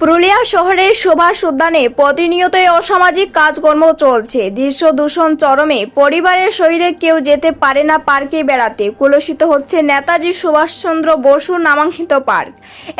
পুরুলিয়া শহরের সুভাষ উদ্যানে প্রতিনিয়তই অসামাজিক কাজকর্ম চলছে। দৃশ্য দূষণ চরমে পরিবারের শরীরে কেউ যেতে পারে না পার্কে বেড়াতে। কুলসিত হচ্ছে নেতাজি সুভাষচন্দ্র বসু নামাঙ্কিত পার্ক।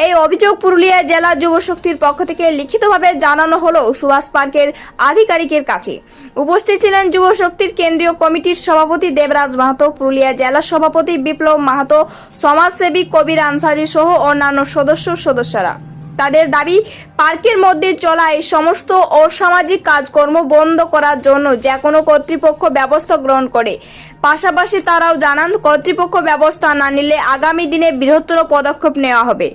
এই অভিযোগ পুরুলিয়া জেলা যুবশক্তির পক্ষ থেকে লিখিতভাবে জানানো হলো সুভাষ পার্কের আধিকারিকের কাছে। উপস্থিত ছিলেন যুবশক্তির কেন্দ্রীয় কমিটির সভাপতি দেবরাজ মাহাতো, পুরুলিয়া জেলা সভাপতি বিপ্লব মাহাতো, সমাজসেবী কবির আনসারি সহ অন্যান্য সদস্য সদস্যরা। তাদের দাবি, পার্কের মধ্যে চলা এই সমস্ত অসামাজিক কাজকর্ম বন্ধ করার জন্য যে কোনো কর্তৃপক্ষ ব্যবস্থা গ্রহণ করে। পাশাপাশি তারাও জানান, কর্তৃপক্ষ ব্যবস্থা না নিলে আগামী দিনে বৃহত্তর পদক্ষেপ নেওয়া হবে।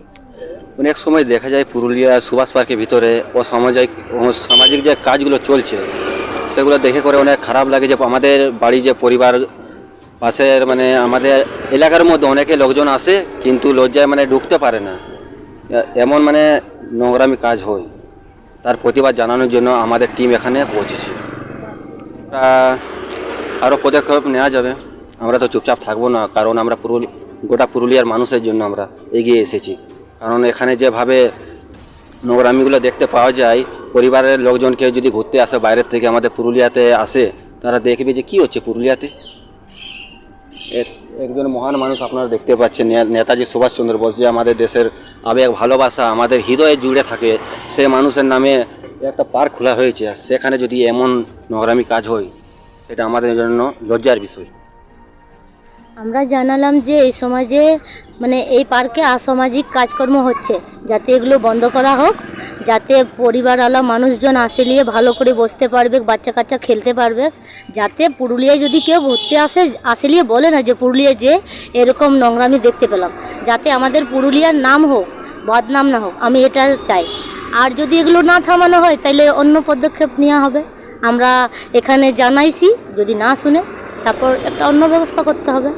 অনেক সময় দেখা যায় পুরুলিয়া সুভাষ পার্কের ভিতরে অসামাজিক সামাজিক যে কাজগুলো চলছে, সেগুলো দেখে করে অনেক খারাপ লাগে যে আমাদের বাড়ি যে পরিবার, পাশের মানে আমাদের এলাকার মধ্যে অনেকে লোকজন আসে, কিন্তু লজ্জায় মানে ঢুকতে পারে না। এমন মানে নোংরামি কাজ হয়। তার প্রতিবাদ জানানোর জন্য আমাদের টিম এখানে পৌঁছেছে। আরও পদক্ষেপ নেওয়া যাবে। আমরা তো চুপচাপ থাকব না, কারণ আমরা পুরুলি, গোটা পুরুলিয়ার মানুষের জন্য আমরা এগিয়ে এসেছি। কারণ এখানে যেভাবে নোংরামিগুলো দেখতে পাওয়া যায়, পরিবারের লোকজনকে যদি ঘুরতে আসে বাইরের থেকে আমাদের পুরুলিয়াতে আসে, তারা দেখবে যে কি হচ্ছে পুরুলিয়াতে। একজন মহান মানুষ আপনারা দেখতে পাচ্ছেন নেতাজি সুভাষচন্দ্র বোস যে আমাদের দেশের আবেগ ভালোবাসা আমাদের হৃদয়ে জুড়ে থাকে সে মানুষের নামে একটা পার্ক খোলা হয়েছে। সেখানে যদি এমন নোংরামি কাজ হয়, সেটা আমাদের জন্য লজ্জার বিষয়। আমরা জানালাম যে এই সমাজে মানে এই পার্কে অসামাজিক কাজকর্ম হচ্ছে। যাতে এগুলো বন্ধ করা হোক, যাতে পরিবারওয়ালা মানুষজন আসে নিয়ে ভালো করে বসতে পারবে বাচ্চা কাচ্চা খেলতে পারবে। যাতে পুরুলিয়ায় যদি কেউ ঘুরতে আসে আসে নিয়ে বলে না যে পুরুলিয়ায় যে এরকম নোংরামি দেখতে পেলাম। যাতে আমাদের পুরুলিয়ার নাম হোক, বদনাম না হোক, আমি এটা চাই। আর যদি এগুলো না থামানো হয় তাহলে অন্য পদক্ষেপ নেওয়া হবে। আমরা এখানে জানাইছি, যদি না শুনে তারপর একটা অন্য ব্যবস্থা করতে হবে।